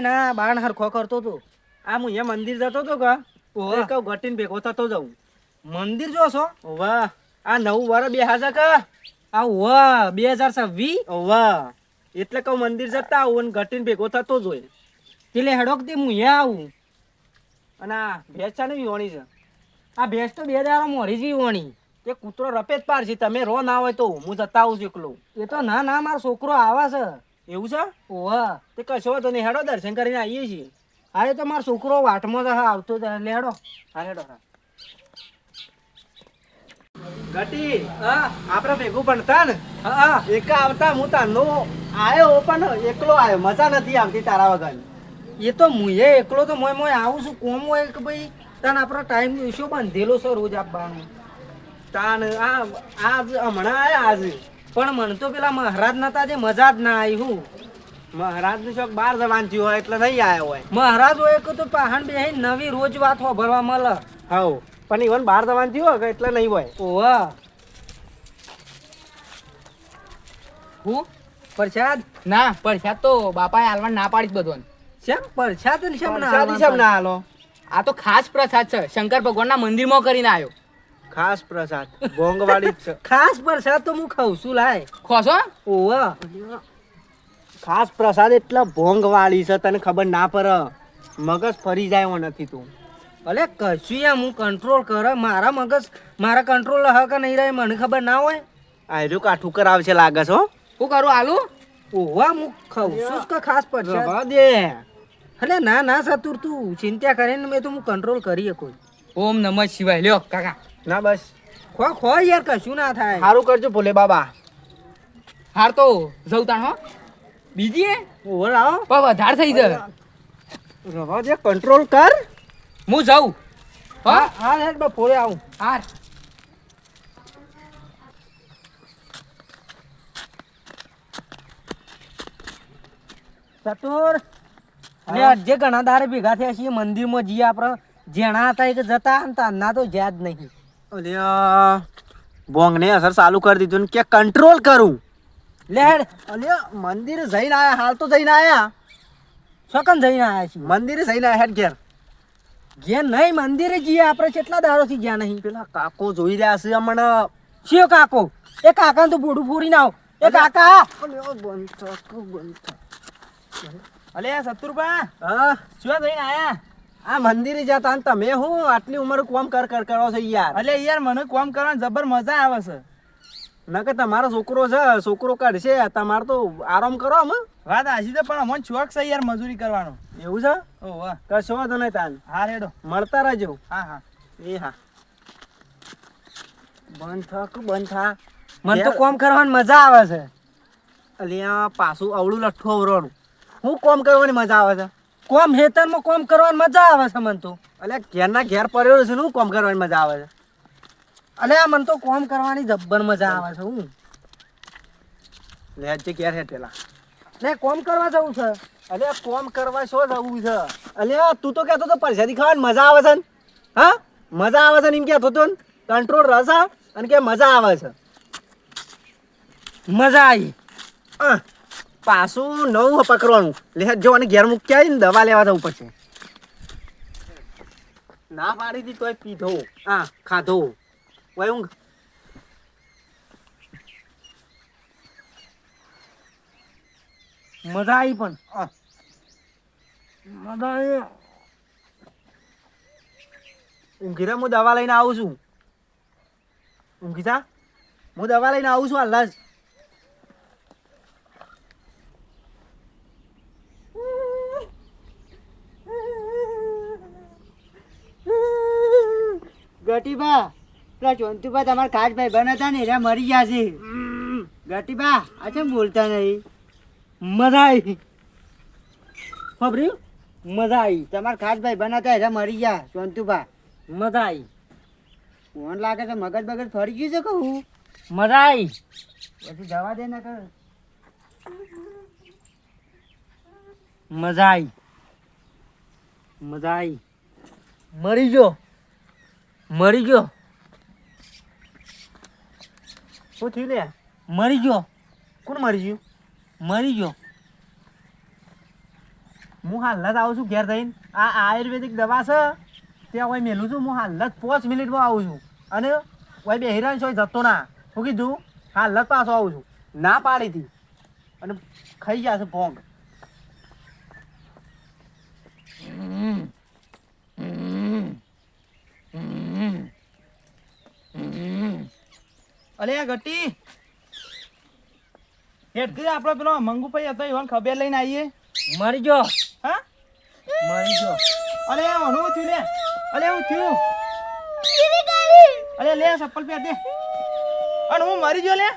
એ ના બાણ હરખો કરતો તો આ હું એ મંદિર જતો તો કા ઓવા. કહું ઘટીને ભેગો થતો જાઉં. મંદિર જો છો? વાહ. આ નવું વર બે હાજર કા? આ વાહ બે હજાર છવ્વીસ વાહ. એટલે કહું મંદિર જતા આવું અને ઘટીને ભેગો થતો જ હોય. પેલે હેડોક તે હું અહીંયા આવું. અને આ ભેંસ છે ને વિહોણી છે. આ ભેંસ તો બે દાડા મોડી જ વણી. તે કૂતરો રપે પાર છે તમે રો ના હોય તો હું જતા આવું છું એકલો. એ તો ના ના મારો છોકરો આવા છે. એવું છે? ઓવા. તે કશો તો નહીં. હેડો દર્શન કરીને આવીએ છીએ. હા એ તો મારો છોકરો વાટમાં જ આવતો જ હેડો. હા હેડો હા. ગટી હા? આપણે ભેગું ભણતા ને? હા એક આવતા હું તારનો આવ્યો પણ એકલો આવ્યો મજા નથી આવતી તારા વગર એ તો મુએ એકલો તો મોય મોય આવું છું. કોમ હોય કે ભાઈ તને આપણો ટાઈમ શું બાંધેલો છે રોજ આપવાનો તાન આ આજ હમણાં આવ્યા આજ. પણ મને તો પેલા મહારાજ નતા જે મજા જ ના આવી હું. મહારાજનું શોખ બાર જવાન થયું હોય એટલે નહીં આયો હોય. મહારાજ હોય કે તો પહાણ બે નવી રોજ વાત ભરવા મળે હવ પણ ઈવન બાર જવાન થયું હોય કે એટલે નહીં હોય. ઓવા હું? પ્રસાદ? ના પરસાદ તો બાપાએ હાલવા ના પાડી જ બધોને. શેમ? પ્રસાદ ને શેમ ના શેમ ના હાલો? આ તો ખાસ પ્રસાદ છે. શંકર ભગવાનના મંદિરમાં કરીને આવ્યો. ખાસ પ્રસાદ. જ છે. ખાસ પ્રસાદ તો હું ખાઉં છું લાય. ખોસો ઓવ ખાસ પ્રસાદ એટલે ભોંગવાળી છે તને ખબર ના પડે. મગજ ફરી જાય નથી તું. અલે કશું એમ હું કંટ્રોલ કર. મારા મગજ મારા કંટ્રોલ હ કે નહીં રહે મને ખબર ના હોય. આયરું કાઠું કરાવે છે લાગે છો હું. કરું આલુ? ઓવા હું ખાઉં. છું કે ખાસ પ્રસાદ? અરે દે. ના ના સતુર તું ચિંતા કરીને મેં તો હું કંટ્રોલ કરી શકું ઓમ નમઃ શિવાય. લ્યો કાકા. ના બસ. ખો ખો યાર કશું ના થાય. સારું કરજો ભોલે બાબા. હાર તો જવું તાણ હો. બીજી એ? ઓવર આવો પણ વધારે થઈ જાય રવા દે કંટ્રોલ કર. હું જાઉં. હા? હા હેડ બા ફોરે આવું. હાર. ચતુર. અને જે ઘણા દારે ભેગા થયા છીએ મંદિરમાં જઈએ આપણે જેણા હતા એ જતા અને તો જ્યાં જ નહીં. અલ્યા બોંગને અસર ચાલુ કરી દીધું ને કે કંટ્રોલ કરું. લેડ અલ્યા મંદિર જઈને આયા હાલ તો જઈને આયા. સકન જઈને આયા છીએ. મંદિરે જઈને આયા હેડ ઘેર. ઘેર નહીં મંદિરે જઈએ આપણે કેટલા દારોથી ગયા નહીં? પેલા કાકો જોઈ રહ્યા છે હમણાં. શિયો કાકો? એ કાકા તો બોડું ફોડીને આવ. એ કાકા! અલે સતુરબા હા? શું જઈને આયા? આ મંદિરે જતા ને તમે હું આટલી ઉંમર કોમ કર કર કરો છો યાર. અલે યાર મને કોમ કરવાની જબર મજા આવે છે. નકર તમારો છોકરો છે છોકરો કાઢશે તમારે તો આરામ કરો આમ વાત હાજી તો પણ અમને શોખ છે યાર મજૂરી કરવાનો. એવું છે? ઓ વાહ. કશો વાંધો નહીં તાન. હા રેડો. મળતા રહેજો. હા હા. એ હા. બંધ થા કે બંધ થા? મને તો કોમ કરવાની મજા આવે છે. અલ્યા પાછું અવળું લઠ્ઠું અવરવાનું હું કોમ કરવાની મજા આવે છે? કોમ હેતરમાં કોમ કરવાની મજા આવે છે મને તો. એટલે ઘેરના ઘેર પડ્યો છે હું કોમ કરવાની મજા આવે છે? અલે આ મને તો કોમ કરવાની જબ્બર મજા આવે છે હું. લે જે ઘેર હેઠેલા ને કોમ કરવા જવું છે? અલે કોમ કરવા શું જવું છે? અલે તું તો કહેતો તો પરસાદી ખાવાની મજા આવે છે ને. હા? મજા આવે છે ને એમ કહેતો તો કંટ્રોલ રસા અને કે મજા આવે છે. મજા આવી અહ, પાછું નવું પકડવાનું લે જો અને ઘેર મૂકી આવી ને દવા લેવા જવું પડશે. ના પાડી દી તોય પીધો. હા ખાધો. ઓય ઊંઘ. મજા આવી પણ. મજા આવી ઊંઘી રે હું દવા લઈને આવું છું. ઊંઘી જા હું દવા લઈને આવું છું હાલ જ. ગટીબા પેલા ચોંતુબા તમારા ખાસ ભાઈ બન હતા ને એરા મરી ગયા છે. ગટીબા આ કેમ બોલતા નહીં? મજા આવી ખબર્યું મજા આવી તમારા ખાસ ભાઈ બન હતા એરા મરી ગયા ચોંતુબા મજા આવી ફોન લાગે તો મગજ બગજ ફરી ગયું છે કહું મજા આવી પછી જવા દે ના કર મજા આવી મજા આવી મરી ગયો. મરી ગયો. શું થયું લે? મરી ગયો. કોણ મરી ગયું? મરી ગયો. હું હાલ જ આવું છું ઘેર થઈને. આ આયુર્વેદિક દવા છે. ત્યાં હોય મેલું છું. હું હાલ જ પાંચ મિનિટમાં આવું છું. અને કોઈ બે હિરાન છો જતો ના. હું કીધું હાલ જ પાછો આવું છું. ના પાડી હતી અને ખાઈ ગયા છે ભોંગ. અલે આ ગટી હેઠથી આપણો પેલો મંગુભાઈ હતો ઈવન ખબર લઈને આવીએ. મરી ગયો. હા? મરી ગયો. અલે આ થયું લે? અલે હું થયું? અલે લે ચપ્પલ પહેર દે. અને હું મરી ગયો લે?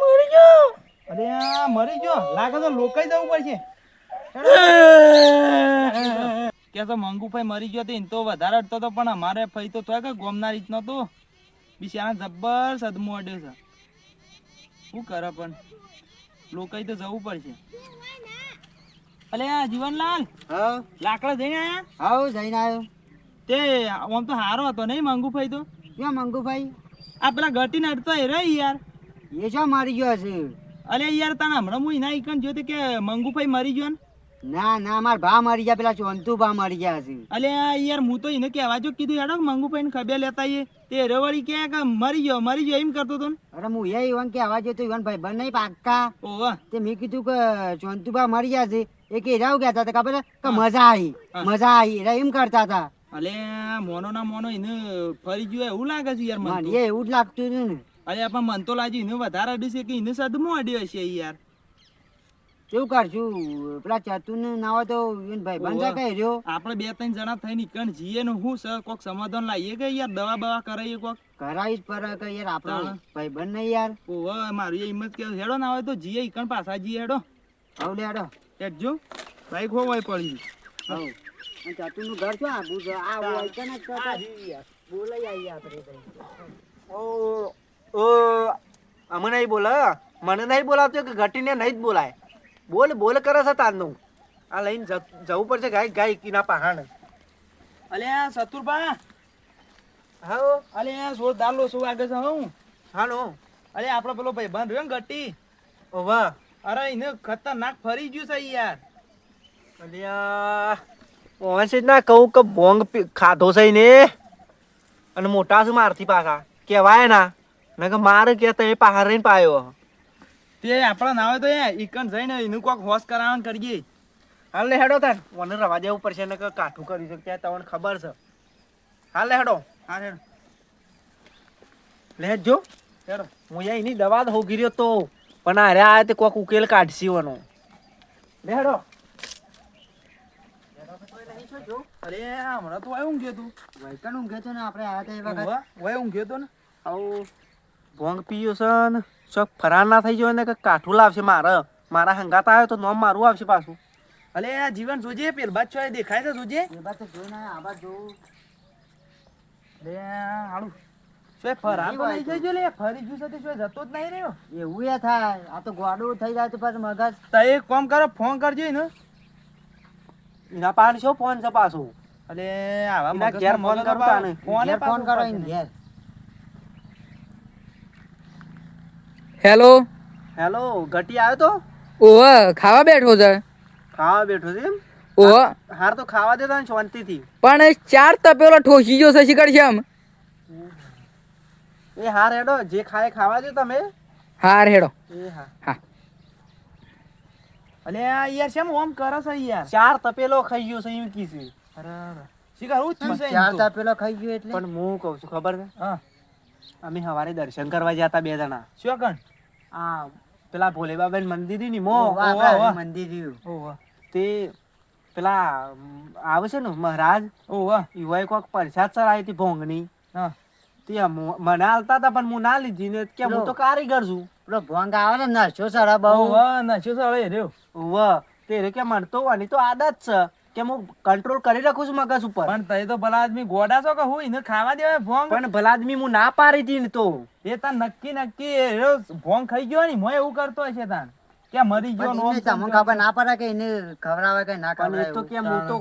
મરી ગયો. અરે આ મરી ગયો. લાગે તો લોકાઈ જવું પડશે. કે તો મંગુભાઈ મરી ગયો તો વધારે અડતો તો પણ અમારે ફઈ તો થોય કે ગોમના રીતનો તો. બિચારા જબ્બર સદમો અડ્યો છે. શું કરે પણ? લોકાઈ તો જવું પડશે. અલે જીવનલાલ હા? લાકડા જઈને આયા? હાઉ જઈને આવ્યો તે આમ તો હારો હતો નહીં મંગુભાઈ તો? ક્યાં મંગુભાઈ? આ પેલા ઘટી નડતો એ રે યાર. એ જો મારી ગયો છે અલે યાર તને હમણાં હું એના ઈકન જોતે કે મંગુભાઈ મરી ગયો ને? ના ના મારા ભા મરી ગયા પેલા ચોંતુ ભા મરી ગયા છે અલે યાર હું તો એને કહેવા જો કીધું હેડો મંગુ પૈન ખબે લેતા એ તે રેવડી કે કે મરી ગયો મરી ગયો એમ કરતો તો અરે હું એ ઈવન કે આવા જતો ઈવન ભાઈ બંધ નહીં પાક્કા. ઓવા તે મેં કીધું કે ચોંતુભા મરી ગયા છે એ કે રાવ ગયા હતા ખબર છે? કે મજા આવી મજા આવી એરા એમ કરતા હતા. અલે મોનો ના મોનો એને ફરી ગયો એવું લાગે છે યાર મને એ એવું જ લાગતું ને. અરે પણ મન તો લાગ્યું એને વધારે અડ્યું છે કે એને સદમો અડ્યો હશે યાર. કેવું કાઢશું? પેલા ચતુર ના હોય તો ભાઈ બંધા કઈ રહ્યો? આપણે બે ત્રણ જણા થઈ નીકળ જઈએ ને હું સર કોક સમાધાન લાવીએ કે યાર દવા બવા કરાવીએ કોક? કરાવી જ પર કે યાર આપણો ભાઈ બંધ નહીં યાર. ઓહો મારું એ હિંમત કે હેડો ના હોય તો જીએ ઈકણ પાછા જીએ હેડો. આવ લેડો હેડજો. બાઈક હોવાય પડી આવ. અને ચતુરનું ઘર શું આ બુજ આ હોય કે ના કરતા બોલાઈ આવી આપણે ઓ ઓ અમને નહીં બોલા મને નહીં બોલાવતો કે ઘટીને નહીં જ બોલાય. બોલ બોલ કરે છે તારનું આ લઈને જવું પડશે ગાય ગાય કીના પહાણ. અલે આ સતુરબા હા અલે જોરદાર લોસો વાગે છે હું? હાલો. અલે આપણો પેલો ભાઈ બંધ રહ્યો ને ગટ્ટી. ઓવા અરે એને ખતરનાક ફરી ગયું છે યાર. અલ્યા ઓવનસીજ ના કહું કે ભોંગ ખાધો છે ને અને મોટા છે મારથી પાછા. કહેવાય ના. કે મારે કે તે પહાડ રહીને પાયો. તે આપણા ના હોય તો એ ઈકણ જઈને એનું કોક હોશ કરાવવાનું કરીએ. હાલ લે હેડો તાર. મને રવા દેવું પડશે ને કાઠું કરી છે ત્યાં તમને ખબર છે. હાલ લે હેડો. હા હેડો. લે જો. હેડો. હું યા એની દવા તો ગીર્યો તો. પણ અરે આ તે કોક ઉકેલ કાઢશી વનો લે હેડો. અરે હમણાં તો આવ્યું ઊંઘ્યો તું વૈકણ ઊંઘે તો ને આપણે આ તે વખત. ઊંઘ્યો તો ને? આવું ભોંગ પીયો છે ને. ચોક ફરાર ના થઈ જાય ને કે કાઠું લાવશે મારે. મારા હંગાતા આવ્યો તો નોમ મારું આવશે પાછું. અલે આ જીવન જોજે પેલ બાદ છો દેખાય છે જોજે. એ બાદ તો જોઈને આ બાદ જોવું લે હાડું શું ફરાર તો નહીં લે ફરી ગયું છે તે શું જતો જ નહીં રહ્યો. એવું એ થાય. આ તો ગોડું થઈ જાય તો પાછું મગજ. તો એક કામ કરો ફોન કરજો ને એના પાન શું ફોન છે પાછું. અલે આવા મગજ ફોન મગજ કરું બાપા. તાને. ફોને કરો ને. ઘેર. હેલો. હેલો ઘટી આવ્યો તો? ઓહ ખાવા બેઠો છે. ખાવા બેઠો છે ઓહ. હાર તો ખાવા દેતા ને શાંતિથી. પણ ચાર તપેલો ઠોસી ગયો છે શિખર છે એમ. એ હાર હેડો જે ખાય ખાવા દે તમે. હાર હેડો. એ હા. હા. અલે આ યાર શેમ ઓમ કરસ છે યાર? ચાર તપેલો ખાઈ ગયો છે એમ કીધું અરે અરે. શિકાર હું થયું છે ચાર તપેલો ખાઈ ગયો એટલે? પણ હું કહું છું ખબર છે? હા. અમે સવારે દર્શન કરવા જતા બે જણા. શું કણ? આ પેલા ભોલે બાબા મંદિરની મો. મંદિર તે પેલા આવે છે ને મહારાજ? ઈવાય કોક પરસાદ ચડાવી હતી ભોંગની. હા. તે મને હાલતા હતા પણ હું ના લીધી ને કે હું તો કારીગર છું. પેલો ભોંગ આવે ને નશો સરા બહુ. નશો સળે રહ્યો. તે કે મને તો આની તો આદત છે. કે હું કંટ્રોલ કરી રાખું છું મગજ ઉપર. પણ તઈ તો ભલા આદમી ગોડા છો કે હું? એને ખાવા દેવાય ભોંગ. પણ ભલા આદમી હું ના પાડી હતી ને તો. એ તાર નક્કી નક્કી ભોંગ ખાઈ ગયો ને મોય એવું કરતો હશે તાન કે મરી ગયો નો ને તમને ખબર ના પડે કે એને ખવરાવે કે ના ખવરાવે તો ખવડાવે કે હું તો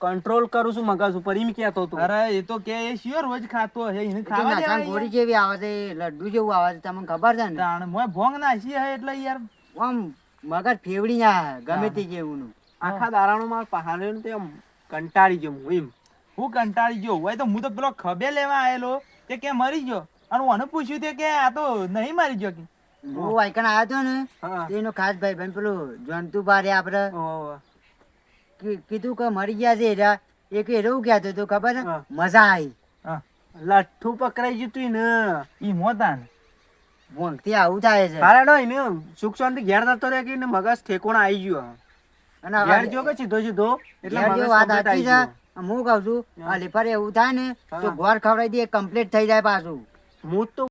કંટ્રોલ કરું છું મગજ ઉપર એમ કહેતો હતો. અરે એ તો કે એ શ્યોર રોજ ખાતો હે એને ખાવા દેવાય ગોળી જેવી આવે છે લડ્ડુ જેવું આવે છે તમને ખબર છે ને? તાણ મોય ભોંગ નાસી હે એટલે યાર. આમ મગજ ફેવડી ના ગમે તે જેવું નું આખા દારાનો માર પહાડ્યો ને તેમ કંટાળી ગયો હું એમ. હું કંટાળી ગયો? હોય તો હું તો પેલો ખબે લેવા આયેલો કે કે મરી ગયો? અને મને પૂછ્યું તે કે આ તો નહીં મરી ગયો કે? હું. વાયકણ આવ્યો હતો ને એનો ખાસ ભાઈ ભાઈ પેલું જંતુ બારે આપણે કીધું કે મરી ગયા છે એરા. એક એવું કહેતો તો ખબર છે? મજા આવી લઠ્ઠું પકડાઈ ગયું તું ને ઈ મોતાન ભોંગથી આવું થાય છે. હારે ડો એને સુખ શાંતિ ઘેર થતો રહે કે મગજ ઠેકોણા આવી ગયો અને ઘેર જો કે સીધો સીધો એટલે ઘેર મગજ જો વાત complete છે. હું કહું છું આ લીફર એવું થાય ને તો. ઘર ખવડાવી દે કમ્પ્લીટ થઈ જાય પાછું. હું તો